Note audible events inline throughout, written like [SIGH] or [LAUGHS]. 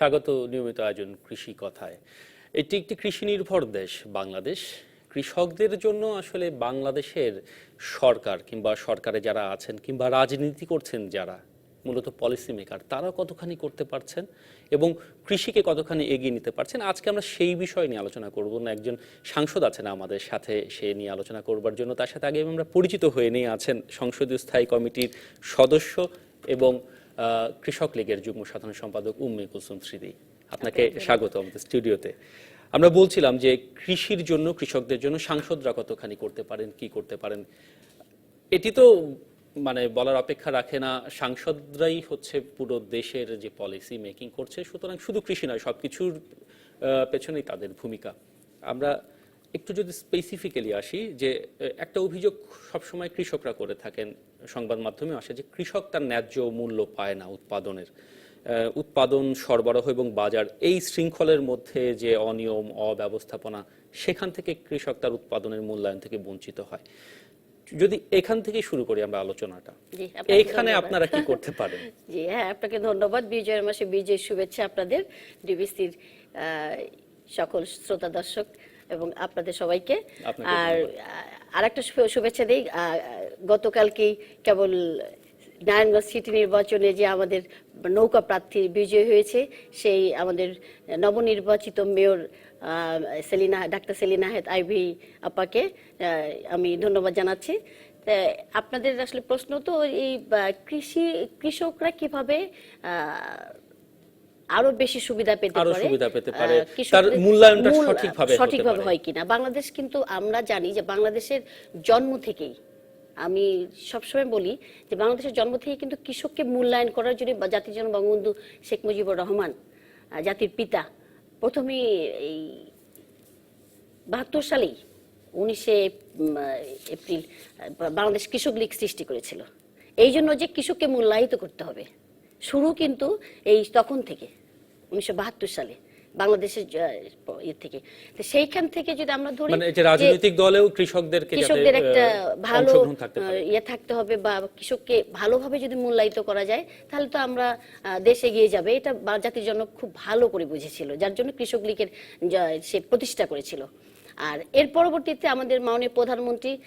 স্বাগত নিয়মিত আয়োজন কৃষি কথায়। এটি একটি কৃষি নির্ভর দেশ, বাংলাদেশ। কৃষকদের জন্য আসলে বাংলাদেশের সরকার কিংবা সরকারে যারা আছেন কিংবা রাজনীতি করছেন যারা, মূলত পলিসি মেকার তারা কতখানি করতে পারছেন এবং কৃষিকে কতখানি এগিয়ে নিতে পারছেন? আজকে আমরা সেই বিষয় নিয়ে আলোচনা করব। না, একজন সাংসদ আছেন আমাদের সাথে, সে নিয়ে আলোচনা করবার জন্য। তার সাথে আগে আমরা পরিচিত হয়ে নিয়ে আছেন সংসদীয় স্থায়ী কমিটির সদস্য এবং কৃষক লীগের যুগ্ম সাধারণ সম্পাদক উম্মে কুলসুম স্মৃতি আপনাকে স্বাগত আমাদের স্টুডিওতে। আমরা বলছিলাম যে কৃষির জন্য কৃষকদের জন্য সাংসদরা কতখানি করতে পারেন কি করতে পারেন? এটি তো মানে বলার অপেক্ষা রাখে না। সাংসদরাই হচ্ছে পুরো দেশের যে পলিসি মেকিং করছে। সুতরাং শুধু কৃষি নয় সবকিছুর আহ, পেছনেই তাদের ভূমিকা। আমরা একটু যদি স্পেসিফিক্যালি আসি যে একটা অভিযোগ সবসময় কৃষকরা করে থাকেন সংবাদ মাধ্যমে আসে যে কৃষক তার ন্যায্য মূল্য পায় না উৎপাদনের। উৎপাদন সরবরাহ এবং বাজার এই শৃঙ্খলের মধ্যে যে অনিয়ম অব্যবস্থাপনা সেখান থেকে কৃষক তার উৎপাদনের মূল্যায়ন থেকে বঞ্চিত হয়। যদি এখান থেকে শুরু করি আমরা আলোচনাটা এইখানে আপনারা কি করতে পারেন? [LAUGHS] জি হ্যাঁ আপনাকে ধন্যবাদ। বিজয়ের মাসে বিজয়ের শুভেচ্ছা আপনাদের ডিবিসির সকল শ্রোতা দর্শক। এবং আপনাদের সবাইকে। আর আর একটা শুভেচ্ছা দিই। গতকালকেই কেবল নারায়ণগঞ্জ সিটি নির্বাচনে যে আমাদের নৌকা প্রার্থী বিজয় হয়েছে সেই আমাদের নবনির্বাচিত মেয়র সেলিনা ডাক্তার সেলিনা হেদ আইভি আপাকে আমি ধন্যবাদ জানাচ্ছি। আপনাদের আসলে প্রশ্ন তো এই কৃষি কৃষকরা কীভাবে আহ, আরও বেশি সুবিধা পেতে আরও পারে সুবিধা পেতে পারে, তার মূল্যায়নটা সঠিকভাবে সঠিকভাবে হয় কিনা? বাংলাদেশ কিন্তু আমরা জানি যে বাংলাদেশের জন্ম থেকেই আমি সবসময় বলি যে বাংলাদেশের জন্ম থেকে কিন্তু কৃষককে মূল্যায়ন করার জন্য জাতির জন্য বঙ্গবন্ধু শেখ মুজিবুর রহমান জাতির পিতা প্রথমে এই বাহাত্তর সালেই উনিশে এপ্রিল বাংলাদেশ কৃষক লীগ সৃষ্টি করেছিল। এই জন্য যে কৃষককে মূল্যায়িত করতে হবে শুরু কিন্তু এই তখন থেকে। উনিশশো বাহাত্তর সালে বাংলাদেশের ইয়ে থেকে। তো সেইখান থেকে যদি আমরা ধরি মানে যে রাজনৈতিক দলেও কৃষকদেরকে কৃষকদের একটা ভালো ইয়ে থাকতে হবে বা কৃষককে ভালোভাবে যদি মূল্যায়িত করা যায় তাহলে তো আমরা দেশ এগিয়ে যাবে। এটা জাতির জন্য খুব ভালো করে বুঝেছিল যার জন্য কৃষক লীগের সে প্রতিষ্ঠা করেছিল। আর এর পরবর্তীতে আমাদের মাননীয় প্রধানমন্ত্রী আহ,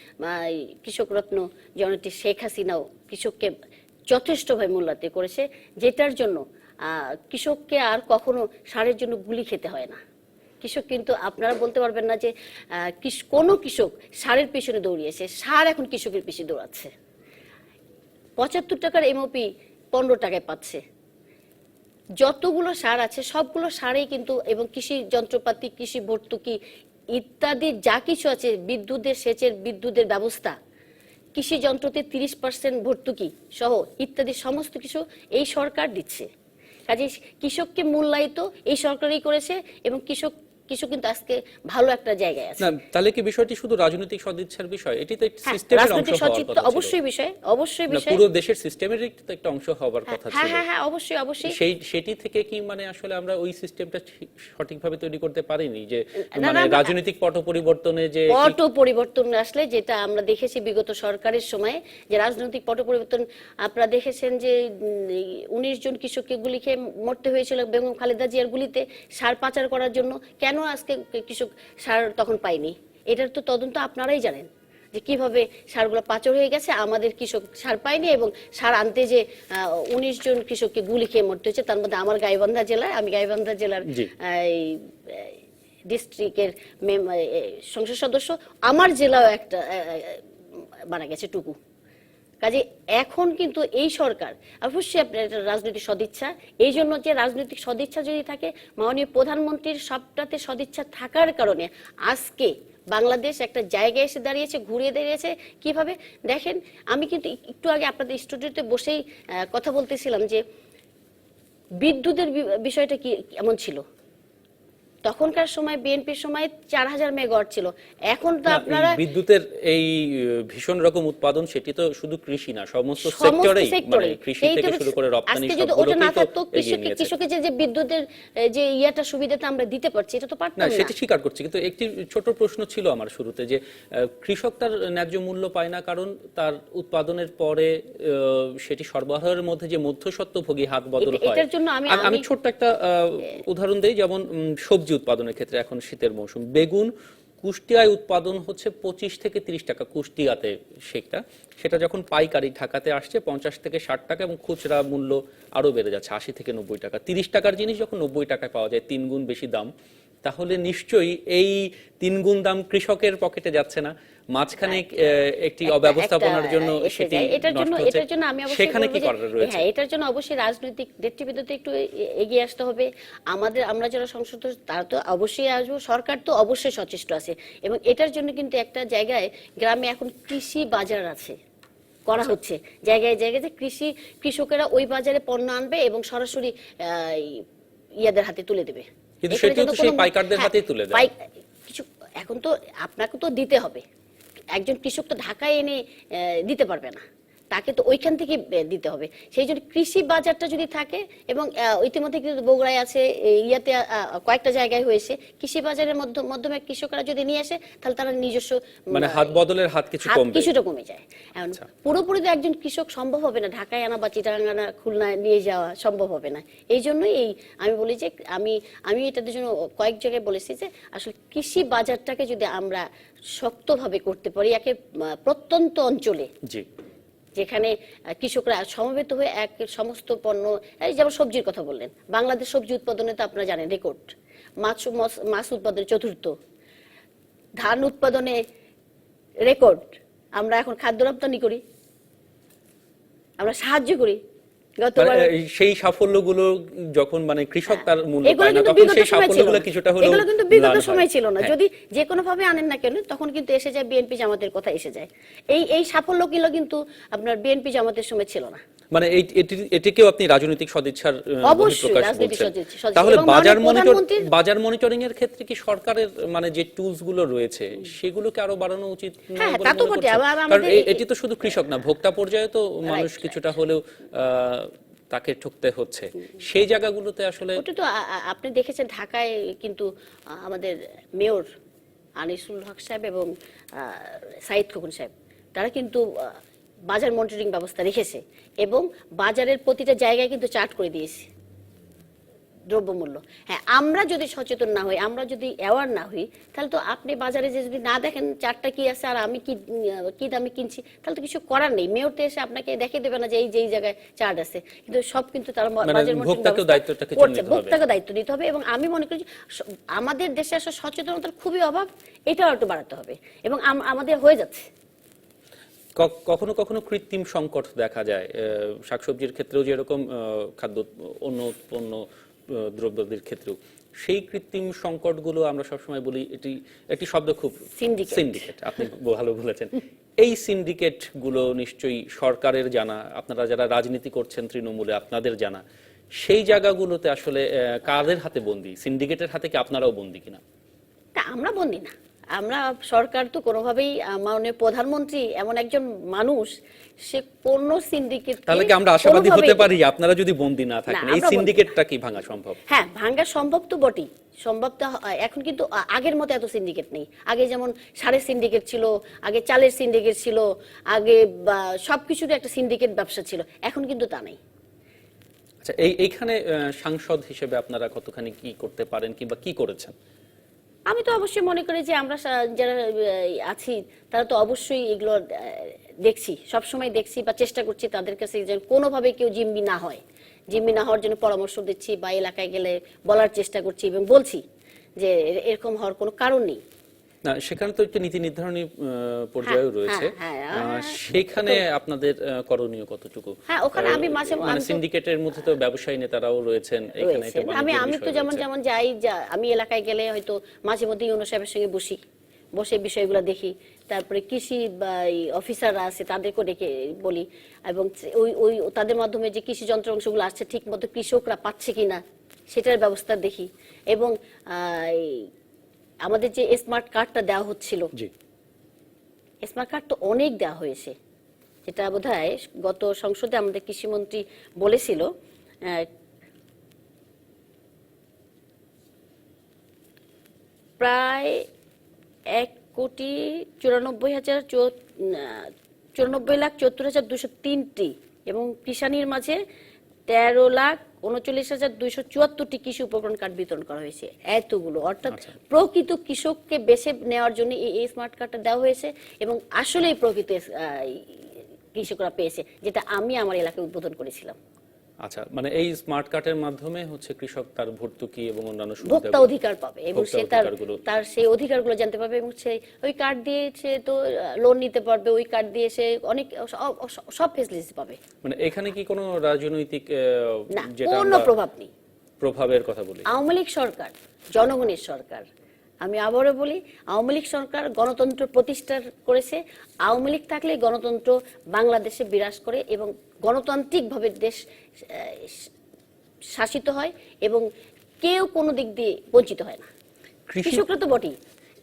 কৃষক রত্ন জননেত্রী শেখ হাসিনাও কৃষককে যথেষ্টভাবে মূল্যায়িত করেছে যেটার জন্য কৃষককে আর কখনো সারের জন্য গুলি খেতে হয় না। কৃষক কিন্তু আপনারা বলতে পারবেন না যে কোনো কৃষক সারের পেছনে দৌড়িয়েছে, সার এখন কৃষকের পিছনে দৌড়াচ্ছে। পঁচাত্তর টাকার এমওপি পনেরো টাকায় পাচ্ছে। যতগুলো সার আছে, সবগুলো সারেই কিন্তু, এবং কৃষি যন্ত্রপাতি, কৃষি ভর্তুকি ইত্যাদি যা কিছু আছে, বিদ্যুতের, সেচের, বিদ্যুতের ব্যবস্থা, কৃষি যন্ত্রতে তিরিশ পার্সেন্ট ভর্তুকি সহ ইত্যাদি সমস্ত কিছু এই সরকার দিচ্ছে। কাজে কৃষককে মূল্যায়িত এই সরকারই করেছে এবং কৃষক কৃষক কিন্তু আজকে ভালো একটা জায়গায় আছে। না তাহলে কি বিষয়টি শুধু রাজনৈতিক সদিচ্ছার বিষয়? এটি তো হ্যাঁ, সিস্টেমের অংশ রাজনৈতিক ছিল। অবশ্যই বিষয় অবশ্যই বিষয়। পুরো দেশের সিস্টেমের একটা অংশ হওয়ার কথা হ্যাঁ ছিল। হ্যাঁ হ্যাঁ অবশ্যই অবশ্যই। সেই সেটি থেকে কি মানে আসলে আমরা ওই সিস্টেমটা সঠিকভাবে তৈরি করতে পারিনি? যে মানে। রাজনৈতিক পট পরিবর্তনে যে পট পরিবর্তন আসলে যেটা আমরা দেখেছি বিগত সরকারের সময় যে রাজনৈতিক পট পরিবর্তন আপনারা দেখেছেন যে উনিশ জন কৃষককে গুলি খেয়ে মরতে হয়েছিল বেগম খালেদা জিয়ার গুলিতে সার পাচার করার জন্য কেন আজকে কৃষক সার তখন পায়নি? এটার তো তদন্ত আপনারাই জানেন যে কীভাবে সারগুলো পাচার হয়ে গেছে আমাদের কৃষক সার পায়নি এবং সার আনতে যে উনিশ জন কৃষককে গুলি খেয়ে মরতে হয়েছে তার মধ্যে আমার গাইবান্ধা জেলায় আমি গাইবান্ধা জেলার ডিস্ট্রিক্টের সংসদ সদস্য আমার জেলাও একটা মারা গেছে টুকু। কাজে এখন কিন্তু এই সরকার অবশ্যই আপনার রাজনৈতিক সদিচ্ছা। এই জন্য যে রাজনৈতিক সদিচ্ছা যদি থাকে, মাননীয় প্রধানমন্ত্রীর সবটাতে সদিচ্ছা থাকার কারণে আজকে বাংলাদেশ একটা জায়গায় এসে দাঁড়িয়েছে, ঘুরিয়ে দাঁড়িয়েছে। কীভাবে? দেখেন, আমি কিন্তু একটু আগে আপনাদের স্টুডিওতে বসেই কথা বলতেছিলাম যে বিদ্যুতের বিষয়টা কি এমন ছিল? তখনকার সময় বিএনপির সময় চার হাজার মেগাওয়াট ছিল। এখন তো আপনারা বিদ্যুতের এই ভীষণ রকম উৎপাদন সেটি তো শুধু কৃষি না সমস্ত সেক্টরেই মানে কৃষি থেকে শুরু করে রপ্তানি ওটা না থাকতো কৃষকের যে- বিদ্যুতের যে ইয়াটা সুবিধাটা আমরা দিতে পারছি এটা তো পারতাম না সেটি স্বীকার করছি কিন্তু একটি ছোট প্রশ্ন ছিল আমার শুরুতে যে কৃষক তার ন্যায্য মূল্য পায় না কারণ তার উৎপাদনের পরে সেটি সরবরাহের মধ্যে যে মধ্যস্বত্বভোগী হাত বদল হয়। এটার জন্য আমি- আমি- ছোট্ট একটা আহ, উদাহরণ দেই যেমন উম, সবজি উৎপাদনের ক্ষেত্রে এখন শীতের মৌসুম। বেগুন কুষ্টিয়ায় উৎপাদন হচ্ছে পঁচিশ থেকে তিরিশ টাকা কুষ্টিয়াতে সেটা সেটা যখন পাইকারি ঢাকাতে আসছে পঞ্চাশ থেকে ষাট টাকা এবং খুচরা মূল্য আরও বেড়ে যাচ্ছে আশি থেকে নব্বই টাকা। তিরিশ টাকার জিনিস যখন নব্বই টাকায় পাওয়া যায় তিন গুণ বেশি দাম, তাহলে নিশ্চয়ই এই তিনগুণ দাম কৃষকের পকেটে যাচ্ছে না। মাঝখানে একটি অব্যবস্থাপনার জন্য সেটি এটার জন্য এটার জন্য আমি অবশ্যই সেখানে কি করার রয়েছে? হ্যাঁ এটার জন্য অবশ্যই রাজনৈতিক নেতৃবৃন্দতে একটু এগিয়ে আসতে হবে। আমাদের আমরা যারা সংসদ তারা তো অবশ্যই আসব। সরকার তো অবশ্যই সচেষ্ট আছে। এবং এটার জন্য কিন্তু একটা জায়গায় গ্রামে এখন কৃষি বাজার আছে করা হচ্ছে। জায়গায় জায়গায় যে কৃষি কৃষকেরা ওই বাজারে পণ্য আনবে এবং সরাসরি আহ, ইয়াদের হাতে তুলে দেবে। কিন্তু সেটিও তো সেই পাইকারদের হ্যাঁ, হাতেই তুলে দেয়। এখন তো আপনাকে তো দিতে হবে। একজন কৃষক তো ঢাকায় এনে দিতে পারবে না। তাকে তো ওইখান থেকে দিতে হবে। সেই জন্য কৃষি বাজারটা যদি থাকে এবং ইতিমধ্যে কিন্তু বগুড়ায় আছে ইয়াতে কয়েকটা জায়গায় হয়েছে। কৃষি বাজারের মাধ্যমে কৃষকরা যদি নিয়ে আসে তাহলে তারা নিজস্ব মানে হাত বদলের হাত কিছু কমবে। কিছুটা কমে যায়। এখন পুরোপুরি তো একজন কৃষক সম্ভব হবে না ঢাকায় আনা বা চিটাগাং আনা খুলনায় নিয়ে যাওয়া সম্ভব হবে না। এই জন্যই এই আমি বলি যে আমি আমি এটার জন্য কয়েক জায়গায় বলেছি যে আসলে কৃষি বাজারটাকে যদি আমরা শক্তভাবে করতে পারি একে প্রত্যন্ত অঞ্চলে। জি। যেখানে কৃষকরা সমবেত হয়ে এক সমস্ত পণ্য এই যেমন সবজির কথা বললেন বাংলাদেশ সবজি উৎপাদনে তো আপনারা জানেন রেকর্ড। মাছ মাছ উৎপাদনে চতুর্থ। ধান উৎপাদনে রেকর্ড। আমরা এখন খাদ্য রপ্তানি করি। আমরা সাহায্য করি। সেই সাফল্যগুলো যখন মানে কৃষক তার মূল্য পায় না তখন বিগত সেই সময় ছিল সাফল্যগুলো। কিছুটা হলো এগুলো কিন্তু বিগত সময় ছিল না হ্যাঁ। যদি যে কোনো ভাবে আনেন না কেন তখন কিন্তু এসে যায় বিএনপি জামাতের কথা এসে যায় এই এই সাফল্যগুলো কিন্তু আপনার বিএনপি জামাতের সময় ছিল না মানে এই এটিকেও আপনি রাজনৈতিক সদিচ্ছার বলছেন। সদিচ্ছা- সদিচ্ছা। তাহলে বাজার মনিটর বাজার মনিটরিং এর ক্ষেত্রে কি সরকারের মানে যে টুলসগুলো রয়েছে সেগুলোকে আরও বাড়ানো উচিত হ্যাঁ। করছেন? আবার কারণ এটি তো শুধু কৃষক না ভোক্তা পর্যায়ে তো মানুষ কিছুটা হলেও আহ, তাকে ঠুকতে হচ্ছে সেই জায়গাগুলোতে আসলে ওটা তো আপনি দেখেছেন ঢাকায় কিন্তু আমাদের মেয়র আনিসুল হক সাহেব এবং সাইদ খোকন সাহেব তারা কিন্তু বাজার মনিটরিং ব্যবস্থা রেখেছে এবং বাজারের প্রতিটা জায়গায় কিন্তু চার্ট করে দিয়েছে দ্রব্যমূল্য। হ্যাঁ আমরা যদি সচেতন না হই আমরা যদি অ্যাওয়ার না হই তাহলে তো আপনি বাজারে যে যদি না দেখেন চারটা কি আছে আর আমি কি কি দামে কিনছি তাহলে তো কিছু করার নেই। মেয়রতে এসে আপনাকে দেখে দেবে না যে এই যে এই জায়গায় চার্ট আছে। কিন্তু সব কিন্তু তারা মানে বাজার ভোক্তাকেও দায়িত্ব নিতে হবে এবং আমি মনে করি আমাদের দেশে আসলে সচেতনতার খুবই অভাব এটাও একটু বাড়াতে হবে এবং আমাদের হয়ে যাচ্ছে। কখনো কখনো কৃত্রিম সংকট দেখা যায়। শাকসবজির ক্ষেত্রেও যেরকম খাদ্য অন্য পণ্য দ্রব্যদের ক্ষেত্রেও। সেই কৃত্রিম সংকটগুলো আমরা সবসময় বলি এটি একটি শব্দ খুব. সিন্ডিকেট আপনি ভালো বলেছেন। এই সিন্ডিকেটগুলো নিশ্চয়ই সরকারের জানা আপনারা যারা রাজনীতি করছেন তৃণমূলে আপনাদের জানা। সেই জায়গাগুলোতে আসলে কাদের হাতে বন্দি? সিন্ডিকেটের হাতে কি আপনারাও বন্দি কিনা? তা আমরা বন্দি না। আমরা সরকার তো কোনোভাবেই মাননীয় প্রধানমন্ত্রী এমন একজন মানুষ সে কোন সিন্ডিকেট তাহলে কি আমরা আশাবাদী হতে পারি? আপনারা যদি বন্দি না থাকেন এই সিন্ডিকেটটা কি ভাঙা সম্ভব? হ্যাঁ ভাঙ্গা সম্ভব তো বটেই। সম্ভব তো এখন কিন্তু আগের মতো এত সিন্ডিকেট নেই। আগে যেমন সারের সিন্ডিকেট ছিল আগে চালের সিন্ডিকেট ছিল আগে বা সবকিছুরই একটা সিন্ডিকেট ব্যবসা ছিল। এখন কিন্তু তা নেই। আচ্ছা এই এইখানে সাংসদ হিসেবে আপনারা কতখানি কি করতে পারেন কিংবা কি করেছেন? আমি তো অবশ্যই মনে করি যে আমরা যারা আছি, তারা তো অবশ্যই এগুলো দেখছি সব সময় দেখছি বা চেষ্টা করছি তাদের কাছে যেন কোনোভাবে কেউ জিম্মি না হয়। জিম্মি না হওয়ার জন্য পরামর্শ দিচ্ছি বা এলাকায় গেলে বলার চেষ্টা করছি এবং বলছি যে এরকম হওয়ার কোনো কারণ নেই। না সেখানে তো একটি নীতি নির্ধারণী পর্যায়েও হ্যাঁ, রয়েছে। হ্যাঁ, হ্যাঁ, সেখানে আপনাদের করণীয় কতটুকু? হ্যাঁ, ওখানে আমি মাঝে- মানে সিন্ডিকেটের মধ্যে তো ব্যবসায়ী নেতারাও রয়েছেন এখানে আমি আমি তো যেমন যেমন যাই আমি এলাকায় গেলে হয়তো মাঝে মধ্যে ইউনো সাহেবের সঙ্গে বসি বসে বিষয়গুলো দেখি। তারপরে কৃষি বা অফিসাররা আছে তাদেরকে ডেকে বলি। এবং ওই ওই তাদের মাধ্যমে যে কৃষি যন্ত্রাংশগুলো আসছে ঠিক মতো কৃষকরা পাচ্ছে কিনা সেটার ব্যবস্থা দেখি। এবং আমাদের যে স্মার্ট কার্ডটা দেওয়া হচ্ছিল জি। স্মার্ট কার্ড তো অনেক দেওয়া হয়েছে। যেটা বোধ গত সংসদে আমাদের কৃষিমন্ত্রী বলেছিল প্রায় এক কোটি চুরানব্বই হাজার চুরানব্বই লাখ চুয়াত্তর হাজার দুশো তিনটি এবং কিষানির মাঝে তেরো লাখ উনচল্লিশ হাজার দুইশো চুয়াত্তরটি কৃষি উপকরণ কার্ড বিতরণ করা হয়েছে। এতগুলো অর্থাৎ প্রকৃত কৃষককে বেছে নেওয়ার জন্য এই স্মার্ট কার্ডটা দেওয়া হয়েছে এবং আসলেই প্রকৃত কৃষকরা পেয়েছে যেটা আমি আমার এলাকায় উদ্বোধন করেছিলাম। আচ্ছা মানে এই স্মার্ট কার্ডের মাধ্যমে হচ্ছে কৃষক তার ভর্তুকি এবং অন্যান্য ভোক্তা সুবিধা অধিকার পাবে এবং সে তার। তার সেই অধিকারগুলো জানতে পারবে এবং সেই ওই কার্ড দিয়ে সে তো লোন নিতে পারবে ওই কার্ড দিয়ে সে অনেক সব- ফেসিলিটি পাবে। মানে এখানে কি কোনো রাজনৈতিক যেটা কোনো প্রভাব নেই। প্রভাবের কথা বলি? আওয়ামী লীগ সরকার জনগণের সরকার আমি আবারও বলি আওয়ামী লীগ সরকার গণতন্ত্র প্রতিষ্ঠা করেছে। আওয়ামী লীগ থাকলে গণতন্ত্র বাংলাদেশে বিরাজ করে এবং গণতান্ত্রিকভাবে দেশ শাসিত হয় এবং কেউ কোনো দিক দিয়ে বঞ্চিত হয় না। কৃষি কৃষকরা তো বটেই।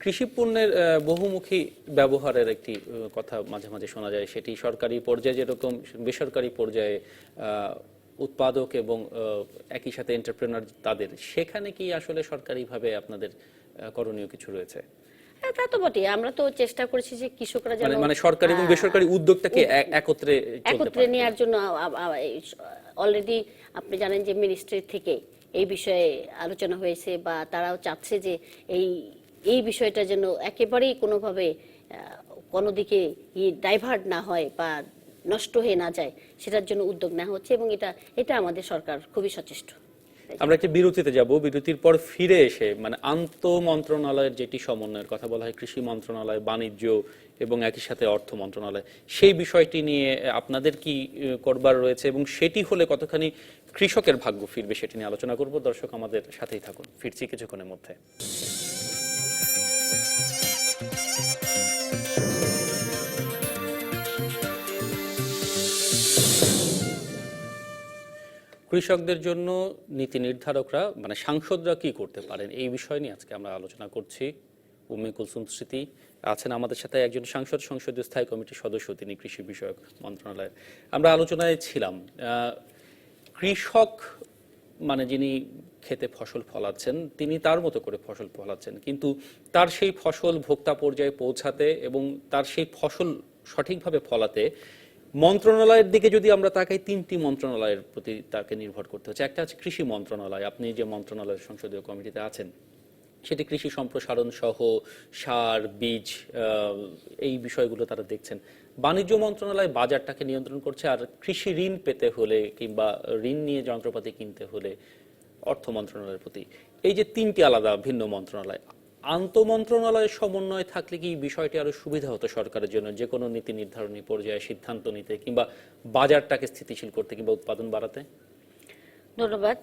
কৃষি পণ্যের বহুমুখী ব্যবহারের একটি কথা মাঝে মাঝে শোনা যায়। সেটি সরকারি পর্যায়ে যেরকম বেসরকারি পর্যায়ে উৎপাদক এবং একই সাথে এন্টারপ্রেনার তাদের। সেখানে কি আসলে সরকারিভাবে আপনাদের করণীয় কিছু রয়েছে? হ্যাঁ তা তো বটে আমরা তো চেষ্টা করেছি যে কৃষকরা যেন মানে মানে সরকারি এবং বেসরকারি উদ্যোগটাকে একত্রে একত্রে নেওয়ার জন্য অলরেডি আপনি জানেন যে মিনিস্ট্রি থেকে এই বিষয়ে আলোচনা হয়েছে বা তারাও চাচ্ছে যে এই এই বিষয়টা যেন একেবারেই কোনোভাবে কোনো দিকে ডাইভার্ট না হয় বা নষ্ট হয়ে না যায় সেটার জন্য উদ্যোগ নেওয়া হচ্ছে এবং এটা এটা আমাদের সরকার খুবই সচেষ্ট। আমরা একটি বিরতিতে যাব। বিরতির পর ফিরে এসে মানে আন্ত মন্ত্রণালয়ের যেটি সমন্বয়ের কথা বলা হয়, কৃষি মন্ত্রণালয়, বাণিজ্য এবং একই সাথে অর্থ মন্ত্রণালয়, সেই বিষয়টি নিয়ে আপনাদের কি করবার রয়েছে এবং সেটি হলে কতখানি কৃষকের ভাগ্য ফিরবে সেটি নিয়ে আলোচনা করব। দর্শক, আমাদের সাথেই থাকুন। ফিরছি কিছুক্ষণের মধ্যে। কৃষকদের জন্য নীতি নির্ধারকরা মানে সাংসদরা কি করতে পারেন? এই বিষয় নিয়ে আজকে আমরা আলোচনা করছি। উম্মে কুলসুম স্মৃতি আছেন আমাদের সাথে একজন সাংসদ, সংসদীয় স্থায়ী কমিটির সদস্য, তিনি কৃষি বিষয়ক মন্ত্রণালয়ের। আমরা আলোচনায় ছিলাম কৃষক মানে যিনি খেতে ফসল ফলাচ্ছেন, তিনি তার মতো করে ফসল ফলাচ্ছেন, কিন্তু তার সেই ফসল ভোক্তা পর্যায়ে পৌঁছাতে এবং তার সেই ফসল সঠিকভাবে ফলাতে মন্ত্রণালয়ের দিকে যদি আমরা তাকাই, তিনটি মন্ত্রণালয়ের প্রতি তাকে নির্ভর করতে হচ্ছে। একটা হচ্ছে কৃষি মন্ত্রণালয়। আপনি যে মন্ত্রণালয়ের সংসদীয় কমিটিতে আছেন, সেটি কৃষি সম্প্রসারণ সহ সার, বীজ এই বিষয়গুলো তারা দেখছেন। বাণিজ্য মন্ত্রণালয় বাজারটাকে নিয়ন্ত্রণ করছে, আর কৃষি ঋণ পেতে হলে কিংবা ঋণ নিয়ে যন্ত্রপাতি কিনতে হলে অর্থ মন্ত্রণালয়ের প্রতি। এই যে তিনটি আলাদা ভিন্ন মন্ত্রণালয় আন্ত মন্ত্রণালয়ের সমন্বয় থাকলে কি বিষয়টি আরও সুবিধা হতো সরকারের জন্য? যে কোনো নীতি নির্ধারণী পর্যায়ে সিদ্ধান্ত নিতে কিংবা বাজারটাকে স্থিতিশীল করতে কিংবা উৎপাদন বাড়াতে? ধন্যবাদ।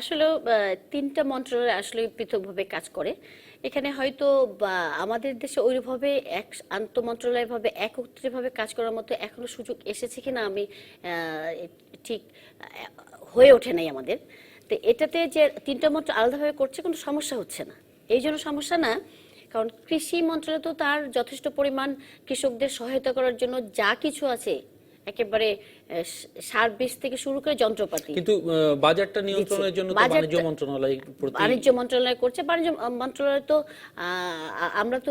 আসলে তিনটা মন্ত্রণালয় আসলে পৃথকভাবে কাজ করে। এখানে হয়তো আমাদের দেশে ওইভাবে এক আন্ত মন্ত্রণালয়ভাবে একত্রিতভাবে কাজ করার মতো এখনও সুযোগ এসেছে কিনা আমি ঠিক হয়ে ওঠে নাই আমাদের। তো এটাতে যে তিনটা মন্ত্র আলাদাভাবে করছে কোনো সমস্যা হচ্ছে না। এই জন্য সমস্যা না কারণ কৃষি মন্ত্রণালয় তো তার যথেষ্ট পরিমাণ কৃষকদের সহায়তা করার জন্য যা কিছু আছে একেবারে সার বীজ থেকে শুরু করে যন্ত্রপাতি। কিন্তু বাজারটা নিয়ন্ত্রণের জন্য বাণিজ্য মন্ত্রণালয় বাণিজ্য মন্ত্রণালয় করছে বাণিজ্য মন্ত্রণালয় তো আহ, আমরা তো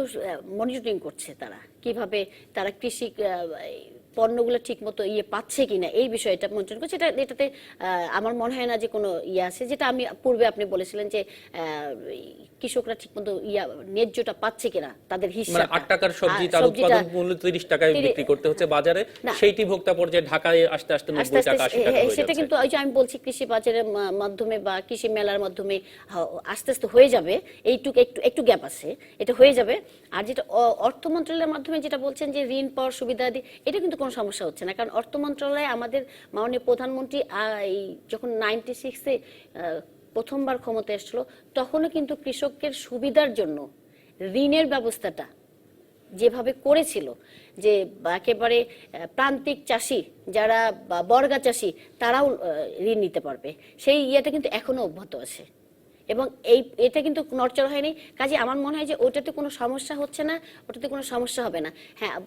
মনিটরিং করছে তারা কীভাবে তারা কৃষি পণ্যগুলো ঠিক মতো ইয়ে পাচ্ছে কিনা এই বিষয়টা মন্ত্রণ করছে। এটা এটাতে আমার মনে হয় না যে কোনো ইয়ে আছে। যেটা আমি পূর্বে আপনি বলেছিলেন যে কৃষকরা ঠিক মতো ইয়া ন্যায্যটা পাচ্ছে কিনা তাদের হিসাব মানে আট টাকার সবজি তার উৎপাদন মূল্য তিরিশ টাকায় বিক্রি করতে হচ্ছে বাজারে। সেইটি ভোক্তা পর্যায়ে ঢাকায় আসতে আসতে আস্তে নব্বই আস্তে টাকা আশি সে- টাকা হ্যাঁ, সেটা কিন্তু ওই যে আমি বলছি কৃষি বাজারের মাধ্যমে বা কৃষি মেলার মাধ্যমে আস্তে আস্তে হয়ে যাবে। এইটুকু একটু একটু গ্যাপ আছে এটা হয়ে যাবে। আর যেটা অর্থ মন্ত্রণালয়ের মাধ্যমে যেটা বলছেন যে ঋণ পাওয়ার সুবিধা এটা কিন্তু কোনো সমস্যা হচ্ছে না। কারণ অর্থ মন্ত্রণালয়ে আমাদের মাননীয় প্রধানমন্ত্রী যখন নাইনটি সিক্সে প্রথমবার ক্ষমতা এসেছিল, তখনও কিন্তু কৃষকের সুবিধার জন্য ঋণের ব্যবস্থাটা যেভাবে করেছিল, যে একেবারে প্রান্তিক চাষি যারা বর্গা চাষি, তারাও ঋণ নিতে পারবে। সেই ইয়েটা কিন্তু এখনও অব্যাহত আছে। এবং এই এটা কিন্তু নড়চড় হয়নি। কাজে আমার মনে হয় যে ওটাতে কোনো সমস্যা হচ্ছে না ওটাতে কোনো সমস্যা হবে না। হ্যাঁ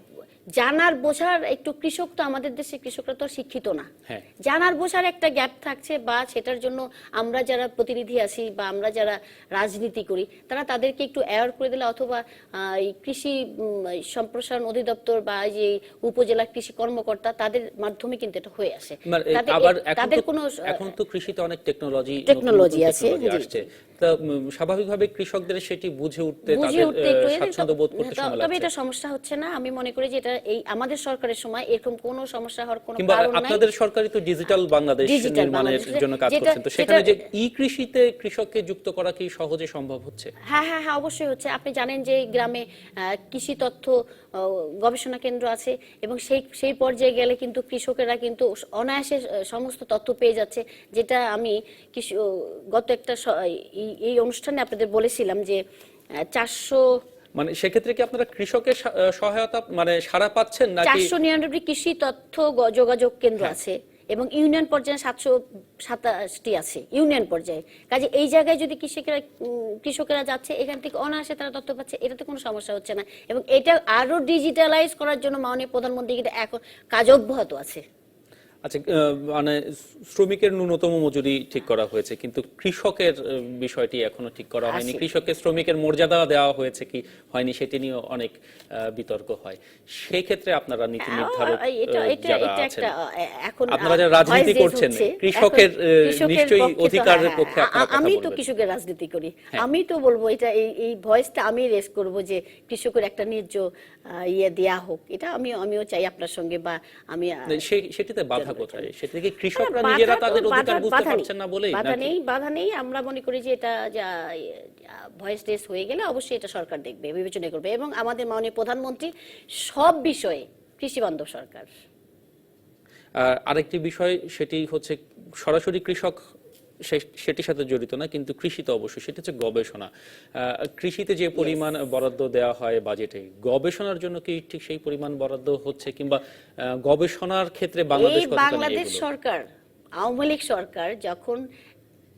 জানার বোঝার একটু কৃষক তো আমাদের দেশে কৃষকরা তো শিক্ষিত না। হ্যাঁ। জানার বোঝার একটা গ্যাপ থাকছে বা সেটার জন্য আমরা যারা প্রতিনিধি আছি বা আমরা যারা রাজনীতি করি তারা তাদেরকে একটু অ্যাওয়ার করে দিলে অথবা কৃষি সম্প্রসারণ অধিদপ্তর বা এই যে উপজেলা কৃষি কর্মকর্তা তাদের মাধ্যমে কিন্তু এটা হয়ে আসে। মানে তাদের কোনো এখন তো কৃষিতে অনেক টেকনোলজি Technology আছে, তা স্বাভাবিকভাবে কৃষকদের সেটি বুঝে উঠতে স্বাচ্ছন্দ্য বোধ করতে তবে এটা সমস্যা হচ্ছে না। আমি মনে করি যে এটা এই আমাদের সরকারের সময় এরকম কোনো সমস্যা হওয়ার কোনো কারণ নাই। আপনাদের সরকারই তো ডিজিটাল বাংলাদেশ নির্মাণের জন্য কাজ করছেন। তো সেখানে যে ই কৃষিতে কৃষককে যুক্ত করা কি সহজে সম্ভব হচ্ছে? হ্যাঁ হ্যাঁ হ্যাঁ অবশ্যই হচ্ছে। আপনি জানেন যে গ্রামে কৃষি তথ্য গবেষণা কেন্দ্র আছে এবং সেই সেই পর্যায়ে গেলে কিন্তু কৃষকেরা কিন্তু অনায়াসে সমস্ত তথ্য পেয়ে যাচ্ছে। যেটা আমি কৃষি গত একটা এই- এই অনুষ্ঠানে আপনাদের বলেছিলাম যে চারশো মানে সেক্ষেত্রে কি আপনারা কৃষকের সহায়তা মানে সাড়া পাচ্ছেন নাকি? চারশো নিরানব্বই কৃষি তথ্য যোগাযোগ কেন্দ্র আছে এবং ইউনিয়ন পর্যায়ে সাতশো সাতাশটি আছে ইউনিয়ন পর্যায়ে। কাজে এই জায়গায় যদি কৃষকেরা কৃষকেরা যাচ্ছে এখান থেকে অনায়াসে তারা তথ্য পাচ্ছে এটাতে কোনো সমস্যা হচ্ছে না। এবং এটা আরও ডিজিটালাইজ করার জন্য মাননীয় প্রধানমন্ত্রী কিন্তু এখন কাজ অব্যাহত আছে। আচ্ছা মানে শ্রমিকের ন্যূনতম মজুরি ঠিক করা হয়েছে কিন্তু কৃষকের বিষয়টি এখনও ঠিক করা হয়নি। আছে। কৃষকের শ্রমিকের মর্যাদা দেওয়া হয়েছে কি হয়নি সেটি নিয়ে অনেক বিতর্ক হয়। সেই ক্ষেত্রে আপনারা নীতি নির্ধারক যারা আছেন। আহ, এখন আপনারা যারা রাজনীতি করছেন, কৃষকের, নিশ্চয়ই অধিকারের হ্যাঁ, পক্ষে হ্যাঁ, আমি তো কৃষকের রাজনীতি করি। হ্যাঁ। আমি তো বলব এটা এই ভয়েসটা আমি রেস করব যে কৃষকের একটা ন্যায্য ইয়ে দেয়া হোক। এটা আমি আমিও চাই আপনার সঙ্গে বা আমি সেটিতে বাধা কোথায়? সেটি কি কৃষকরা নিজেরা তাদের অধিকার বুঝতে পারছেন না বলেই বাধা নেই বাধা নেই। আমরা মনে করি যে এটা ভয়েস রেস হয়ে গেলে অবশ্যই এটা সরকার দেখবে বিবেচনা করবে এবং আমাদের মাননীয় প্রধানমন্ত্রী সব বিষয়ে কৃষি বান্ধব সরকার। আর আরেকটি বিষয় সেটি হচ্ছে সরাসরি কৃষক সেটির সাথে জড়িত না কিন্তু কৃষিতে অবশ্যই সেটা হচ্ছে গবেষণা। কৃষিতে যে পরিমাণ বরাদ্দ দেওয়া হয় বাজেটে গবেষণার জন্য কি ঠিক সেই পরিমাণ বরাদ্দ হচ্ছে? কিংবা গবেষণার ক্ষেত্রে বাংলাদেশ বাংলাদেশ সরকার আওয়ামী লীগ সরকার যখন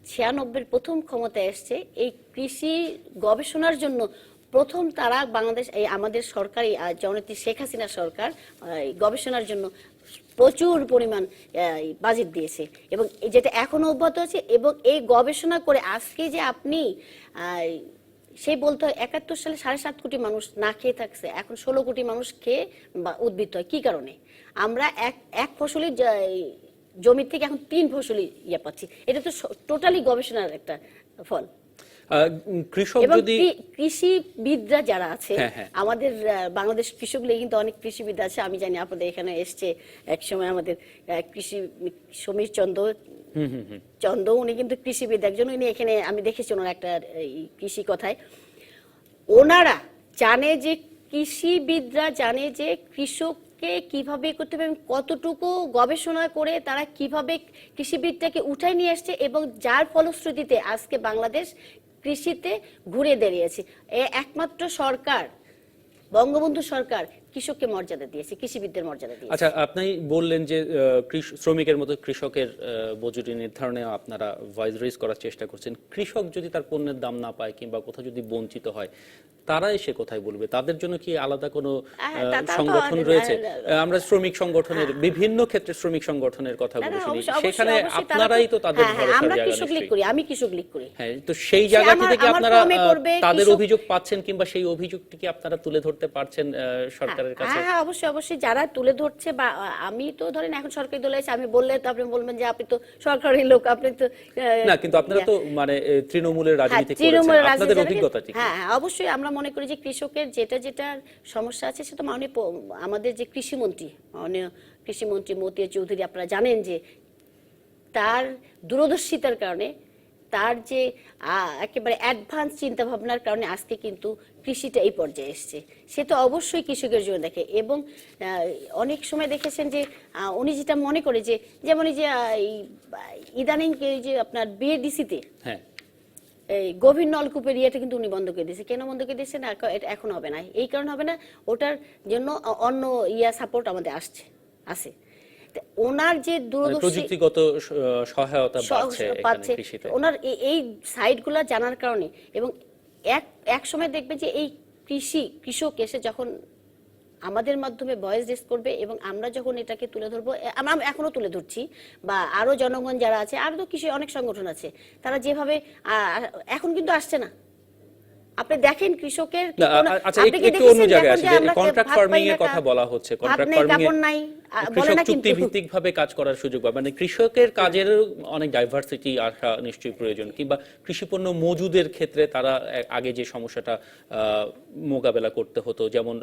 ছিয়ানব্বই প্রথম ক্ষমতায় এসছে এই কৃষি গবেষণার জন্য প্রথম তারা বাংলাদেশ এই আমাদের সরকারি জননেত্রী শেখ হাসিনা সরকার গবেষণার জন্য প্রচুর পরিমাণ বাজেট দিয়েছে। এবং যেটা এখনও অব্যাহত আছে এবং এই গবেষণা করে আজকে যে আপনি সেই বলতে হয় একাত্তর সালে সাড়ে সাত কোটি মানুষ না খেয়ে থাকছে, এখন ষোলো কোটি মানুষ খেয়ে বা উদ্বৃত্ত হয়। কি কারণে? আমরা এক এক ফসলি জমি থেকে এখন তিন ফসলি ইয়ে পাচ্ছি। এটা তো টোটালি গবেষণার একটা ফল। কৃষক যদি কৃষিবিদরা যারা আছে হ্যাঁ, হ্যাঁ। আমাদের বাংলাদেশ কৃষক লীগে কিন্তু অনেক কৃষিবিদ আছে। আমি জানি আপনাদের এখানে এসছে এক সময় আমাদের কৃষি সমীর চন্দ্র চন্দ্র উনি কিন্তু কৃষিবিদ একজন। উনি এখানে আমি দেখেছি ওনার একটা কৃষি কথায়। ওনারা জানে যে কৃষিবিদরা জানে যে কৃষককে কীভাবে করতে হবে কতটুকু গবেষণা করে তারা কীভাবে কৃষিবিদটাকে উঠায় নিয়ে আসছে এবং যার ফলশ্রুতিতে আজকে বাংলাদেশ কৃষিতে ঘুরে দাঁড়িয়েছে। একমাত্র সরকার বঙ্গবন্ধু সরকার কৃষককে মর্যাদা দিয়েছে কৃষিবিদদের মর্যাদা দিয়েছে। আচ্ছা আপনি বললেন যে শ্রমিকের মতো কৃষকের মজুরি নির্ধারণে আপনারা ভয়েস রেজ করার চেষ্টা করছেন। কৃষক যদি তার পণ্যের দাম না পায় কিংবা কোথাও যদি বঞ্চিত হয় তারা এসে কোথায় বলবে? তাদের জন্য কি আলাদা কোনো সংগঠন রয়েছে? আমরা শ্রমিক সংগঠনের বিভিন্ন ক্ষেত্রে শ্রমিক সংগঠনের কথা বলেছি সেখানে আপনারাই তো তাদের হ্যাঁ, হ্যাঁ, আমরা কৃষক লীগ করি আমি কৃষক লীগ করি। হ্যাঁ তো সেই জায়গা থেকে কি আপনারা তাদের অভিযোগ পাচ্ছেন কিংবা সেই অভিযোগটি কি আপনারা তুলে ধরতে পারছেন আহ, সরকারের কাছে। হ্যাঁ হ্যাঁ অবশ্যই অবশ্যই। যারা তুলে ধরছে বা আমি তো ধরেন এখন সরকারি দলে আছি আমি বললে তো আপনি বলবেন যে আপনি তো সরকারি লোক আপনি তো না কিন্তু আপনারা তো মানে তৃণমূলের হ্যাঁ, রাজনীতি করেছেন। তৃণমূলের আপনাদের অভিজ্ঞতা ঠিক হ্যাঁ হ্যাঁ অবশ্যই আমরা মনে করি যে কৃষকের যেটা যেটা সমস্যা আছে সেটা মাননীয় প- আমাদের যে কৃষিমন্ত্রী মাননীয় কৃষিমন্ত্রী মতিয়া চৌধুরী আপনারা জানেন যে তার দূরদর্শিতার কারণে তার যে একেবারে অ্যাডভান্স চিন্তা ভাবনার কারণে আজকে কিন্তু কৃষিটা এই পর্যায়ে এসছে। সে তো অবশ্যই কৃষকের জন্য দেখে এবং অনেক সময় দেখেছেন যে উনি যেটা মনে করে যে যেমন এই যে ইদানিং যে আপনার বিএডিসিতে হ্যাঁ। এই গভীর নলকূপের ইয়েটা কিন্তু উনি বন্ধ করে দিয়েছে। কেন বন্ধ করে দিয়েছে না? এটা এখন হবে না। এই কারণে হবে না ওটার জন্য অন্য ইয়া সাপোর্ট আমাদের আসছে আছে ওনার যে মানে দূরদর্শী প্রযুক্তিগত সহায়তা পাচ্ছে পাচ্ছে। ওনার এই সাইডগুলো জানার কারণে এবং এক এক সময় দেখবে যে এই কৃষি কৃষক এসে যখন আমাদের মাধ্যমে ভয়েস রেস করবে এবং আমরা যখন এটাকে তুলে ধরবো আমরা এখনও তুলে ধরছি বা আরও জনগণ যারা আছে আরও তো কৃষি অনেক সংগঠন আছে তারা যেভাবে এখন কিন্তু আসছে না। আপনি দেখেন কৃষকের আচ্ছা আপনি কি আমরা কন্ট্রাক্ট ফার্মিং এর কথা বলা হচ্ছে কন্ট্রাক্ট ফার্মিং নাই কৃষক চুক্তি ভিত্তিক ভাবে কাজ করার সুযোগ পাবে মানে কৃষকের কাজের অনেক ডাইভার্সিটি আসা নিশ্চয়ই প্রয়োজন। কিংবা কৃষিপণ্য মজুদের ক্ষেত্রে তারা আগে যে সমস্যাটা মোকাবেলা করতে হতো যেমন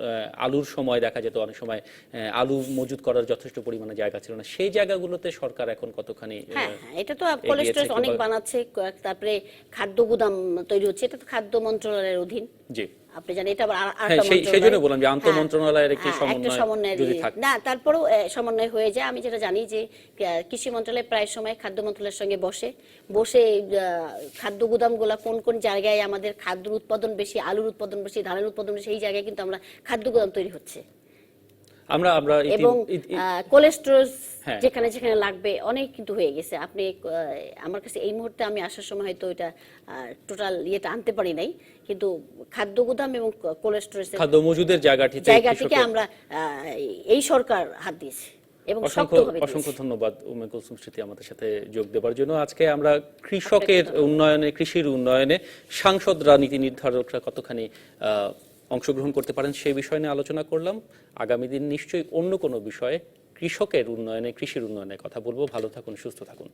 আলুর সময় দেখা যেত অনেক সময় আলু মজুদ করার যথেষ্ট পরিমাণে জায়গা ছিল না। সেই জায়গাগুলোতে সরকার এখন কতখানি হ্যাঁ হ্যাঁ, এটা তো কোলেস্ট্রল অনেক বানাচ্ছে তারপরে খাদ্য গুদাম তৈরি হচ্ছে এটা তো খাদ্য মন্ত্রণালয়ের অধীন। জি। আপনি জানেন এটা আবার হ্যাঁ, আরেকটা সেই- জন্য বললাম যে আন্তঃ হ্যাঁ, মন্ত্রণালয়ের একটি হ্যাঁ, সমন্বয় যদি থাকে। না তারপরেও সমন্বয় হয়ে যায়। আমি যেটা জানি যে কৃষি মন্ত্রণালয় প্রায় সময় খাদ্য মন্ত্রণালয়ের সঙ্গে বসে। বসে খাদ্য গুদামগুলো কোন কোন জায়গায় আমাদের খাদ্য উৎপাদন বেশি আলুর উৎপাদন বেশি ধানের উৎপাদন বেশি এই জায়গায় কিন্তু আমরা খাদ্য গুদাম তৈরি হচ্ছে। আমরা আমরা এবং কোলেস্ট্রল হ্যাঁ। যেখানে যেখানে লাগবে অনেক কিন্তু হয়ে গেছে। আপনি আমার কাছে এই মুহূর্তে আমি আসার সময় হয়তো এটা টোটাল ইয়েটা আনতে পারি নাই। কিন্তু খাদ্য গুদাম এবং কোলেস্ট্রল খাদ্য মজুদের জায়গাটিতে জায়গাটিকে কৃষকের- আমরা এই সরকার হাত দিয়েছে এবং অসংখ্য অসংখ্য ধন্যবাদ উমে কুলসুম স্মৃতি আমাদের সাথে যোগ দেওয়ার জন্য। আজকে আমরা কৃষকের উন্নয়নে কৃষির উন্নয়নে সাংসদরা নীতি নির্ধারকরা কতখানি আহ, অংশগ্রহণ করতে পারেন, সেই বিষয় নিয়ে আলোচনা করলাম। আগামী দিন নিশ্চয়ই অন্য কোনো বিষয়ে কৃষকের উন্নয়নে, কৃষির উন্নয়নে কথা বলব। ভালো থাকুন, সুস্থ থাকুন।